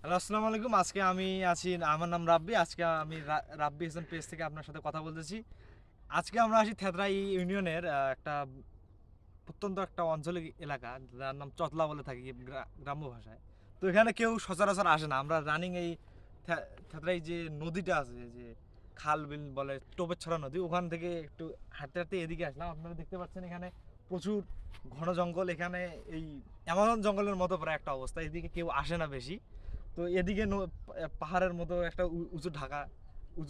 Hello, আসসালামু আলাইকুম। আজকে আমি আছি, আমার নাম রাব্বি। আজকে আমি রাব্বি হাসান পেজ থেকে আপনার সাথে কথা বলতেছি। আজকে আমরা আসি থেতরাই ইউনিয়নের একটা প্রত্যন্ত একটা আঞ্চলিক এলাকা, যার নাম চতলা বলে থাকি গ্রাম্য ভাষায়। তো এখানে কেউ সচরাচর আসে না। আমরা রানিং এই থেতরাই যে নদীটা আছে যে খাল বিল বলে টোপের ছড়া নদী, ওখান থেকে একটু হাঁটতে হাঁটতে এদিকে আসলাম। আপনারা দেখতে পাচ্ছেন এখানে প্রচুর ঘন জঙ্গল। এখানে এই অ্যামাজন জঙ্গলের মতো প্রায় একটা অবস্থা। এদিকে কেউ আসে না বেশি। তো এদিকে পাহাড়ের মতো একটা উঁচু ঢাকা,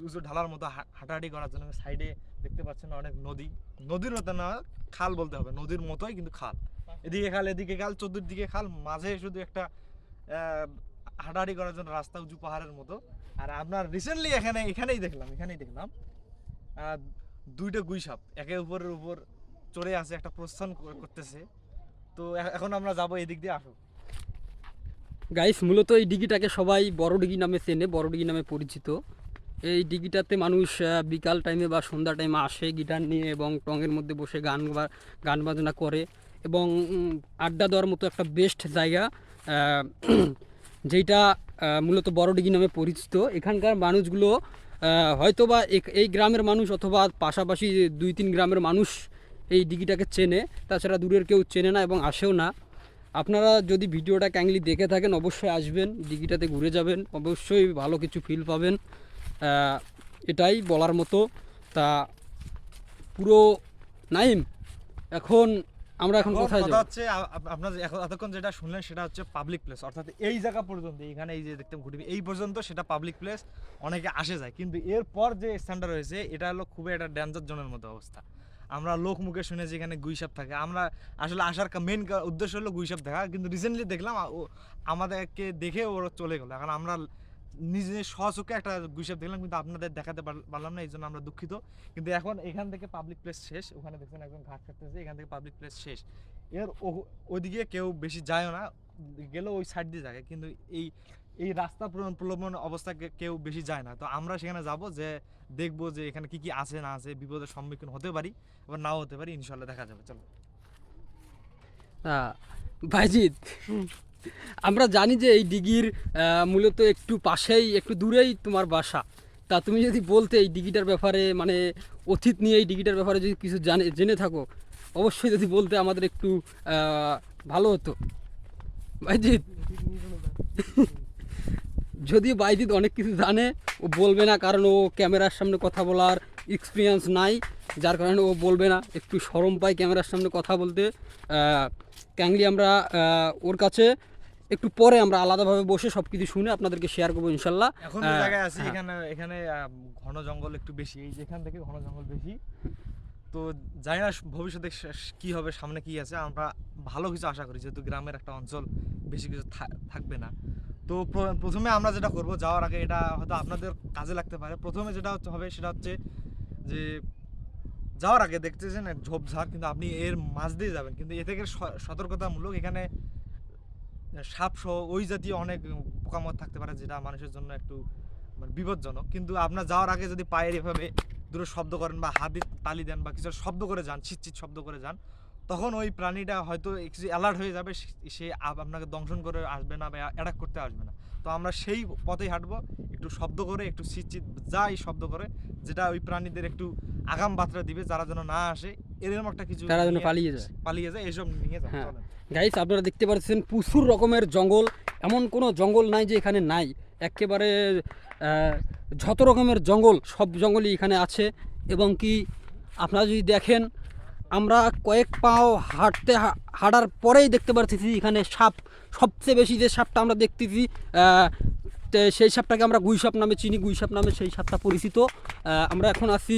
উঁচু ঢালার মতো হাঁটাহাঁটি করার জন্য সাইডে দেখতে পাচ্ছেন অনেক নদী। নদীর মতো না, খাল বলতে হবে, নদীর মতোই কিন্তু খাল। এদিকে খাল এদিকে খাল, চতুর্দিকে খাল, মাঝে শুধু একটা হাঁটাহাঁটি করার জন্য রাস্তা উঁচু পাহাড়ের মতো। আর আপনার রিসেন্টলি এখানে, এখানেই দেখলাম এখানেই দেখলাম দুইটা গুই সাপ একে উপরের উপর চড়ে আছে একটা প্রস্থান করতেছে। তো এখন আমরা যাব এদিক দিয়ে আসো গাইস মূলত এই ডিগিটাকে সবাই বড় ডিগি নামে চেনে, বড় ডিগি নামে পরিচিত। এই ডিগিটাতে মানুষ বিকাল টাইমে বা সন্ধ্যা টাইমে আসে গিটার নিয়ে এবং টঙের মধ্যে বসে গান বা- গান বাজনা করে এবং আড্ডা দেওয়ার মতো একটা বেস্ট জায়গা যেটা মূলত বড় ডিগি নামে পরিচিত। এখানকার মানুষগুলো হয়তো বা এই গ্রামের মানুষ অথবা পাশাপাশি দুই, তিন গ্রামের মানুষ এই ডিগিটাকে চেনে। তাছাড়া দূরের কেউ চেনে না এবং আসেও না। আপনারা যদি ভিডিওটা ক্যাংলি দেখে থাকেন অবশ্যই আসবেন দিঘিটাতে ঘুরে যাবেন অবশ্যই ভালো কিছু ফিল পাবেন। এটাই বলার মতো। তা পুরো নাইম এখন আমরা এখন কোথায় কথা যাব? হচ্ছে আপনার এখন এতক্ষণ যেটা শুনলেন সেটা হচ্ছে পাবলিক প্লেস অর্থাৎ এই জায়গা পর্যন্ত এখানে এই যে দেখতে ঘুরি এই পর্যন্ত সেটা পাবলিক প্লেস অনেকে আসে যায়। কিন্তু এরপর যে স্থানটা রয়েছে এটা হলো খুবই একটা ডেঞ্জার জোনের মতো অবস্থা। আমরা লোক মুখে শুনেছি এখানে গুইসাপ থাকে। আমরা আসলে আসার মেন উদ্দেশ্য হলো গুইসাপ দেখা, কিন্তু রিসেন্টলি দেখলাম আমাদেরকে দেখে ওরা চলে গেলো। এখন আমরা নিজে সচোখে একটা গুইসাপ দেখলাম, কিন্তু আপনাদের দেখাতে পারলাম না এই জন্য আমরা দুঃখিত। কিন্তু এখন এখান থেকে পাবলিক প্লেস শেষ। ওখানে দেখছেন একজন ঘাট কাটতেছে, এখান থেকে পাবলিক প্লেস শেষ। এর ও- ওইদিকে কেউ বেশি যায়ও না, গেলেও ওই সাইড দিয়ে যায় কিন্তু এই এই রাস্তা প্রলম্বন অবস্থা কেউ বেশি যায় না। তো আমরা সেখানে যাব যে দেখব যে এখানে কি কি আছে না আছে বিপদের সম্মুখীন হতে পারি আবার নাও হতে পারি ইনশাল্লাহ দেখা যাবে। চলো। ভাইজিৎ আমরা জানি যে এই ডিগির মূলত একটু পাশেই একটু দূরেই তোমার বাসা। তা তুমি যদি বলতে এই ডিগিটার ব্যাপারে মানে অতীত নিয়ে এই ডিগিটার ব্যাপারে যদি কিছু জানে জেনে থাকো অবশ্যই যদি বলতে আমাদের একটু ভালো হতো। ভাইজিৎ। যদিও বাইজিৎ অনেক কিছু জানে ও বলবে না কারণ ও ক্যামেরার সামনে কথা বলার এক্সপিরিয়েন্স নাই যার কারণে ও বলবে না। একটু সরম পায় ক্যামেরার সামনে কথা বলতে। ক্যাংলি আমরা ওর কাছে একটু পরে আমরা আলাদাভাবে বসে সব কিছু শুনে আপনাদেরকে শেয়ার করব ইনশাল্লাহ। এখন জায়গায় আছি হ্যাঁ। এখানে এখানে ঘন জঙ্গল একটু বেশি। এই যেখান থেকে ঘন জঙ্গল বেশি। তো জানি না ভবিষ্যতে কি হবে সামনে কি আছে। আমরা ভালো কিছু আশা করি যেহেতু গ্রামের একটা অঞ্চল বেশি কিছু থাকবে না। তো প্রথমে আমরা যেটা করব, যাওয়ার আগে এটা হয়তো আপনাদের কাজে লাগতে পারে। প্রথমে যেটা হবে সেটা হচ্ছে যে, যাওয়ার আগে দেখতেছেন এক ঝোপঝাড় কিন্তু আপনি এর মাঝ দিয়ে যাবেন। কিন্তু এ থেকে সতর্কতামূলক এখানে সাপ সহ ওই জাতীয় অনেক পোকামাকড় থাকতে পারে, যেটা মানুষের জন্য একটু মানে বিপজ্জনক। কিন্তু আপনার যাওয়ার আগে যদি পায়ের এভাবে দূরে শব্দ করেন বা হাত তালি দেন বা কিছু শব্দ করে যান চিৎচিৎ শব্দ করে যান তখন ওই প্রাণীটা হয়তো অ্যালার্ট হয়ে যাবে সে- আপনাকে দংশন করে আসবে না বা অ্যাটাক করতে আসবে না। তো আমরা সেই পথেই হাঁটবো একটু শব্দ করে একটু চিৎচিৎ যাই শব্দ করে যেটা ওই প্রাণীদের একটু আগাম বার্তা দিবে যারা যেন না আসে এরকম একটা কিছু তারা যেন পালিয়ে যায়। পালিয়ে যায় এসব নিয়ে যাব হ্যাঁ। গাইস আপনারা দেখতে পাচ্ছেন প্রচুর রকমের জঙ্গল। এমন কোনো জঙ্গল নাই যে এখানে নাই। একেবারে যত রকমের জঙ্গল সব জঙ্গলই এখানে আছে। এবং কি আপনারা যদি দেখেন আমরা কয়েক পাও হাঁটতে হাঁটার পরেই দেখতে পারতেছি এখানে সাপ। সবচেয়ে বেশি যে সাপটা আমরা দেখতেছি সেই সাপটাকে আমরা গুই সাপ নামে চিনি গুই সাপ নামে সেই সাপটা পরিচিত। আমরা এখন আছি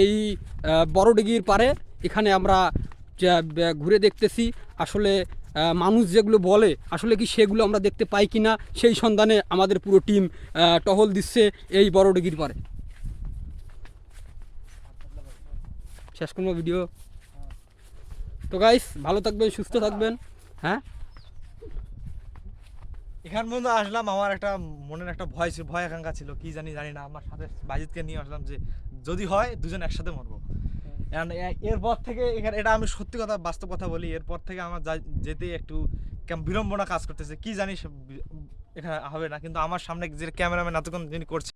এই আহ, বড়ডিগির পারে এখানে আমরা ঘুরে দেখতেছি। আসলে মানুষ যেগুলো বলে আসলে কি সেগুলো আমরা দেখতে পাই কি না সেই সন্ধানে আমাদের পুরো টিম টহল দিচ্ছে এই বড়ডিগির পারে শেষ করব ভিডিও তো গাইস ভালো থাকবেন, সুস্থ থাকবেন হ্যাঁ? এখান পর্যন্ত আসলাম, আমার একটা মনের একটা ভয় ছিল, ভয় আকাঙ্ক্ষা ছিল, কি জানি জানি না, আমার সাথে বাজিতকে নিয়ে আসলাম যে যদি হয়, দুজন একসাথে মরবো। এরপর থেকে এখানে, এটা আমি সত্যি কথা, বাস্তব কথা বলি, এরপর থেকে আমার যেতে একটু বিড়ম্বনা কাজ করতেছে, কি জানি সে বি- এখানে হবে না, কিন্তু আমার সামনে যে ক্যামেরাম্যান এতক্ষণ যিনি করছে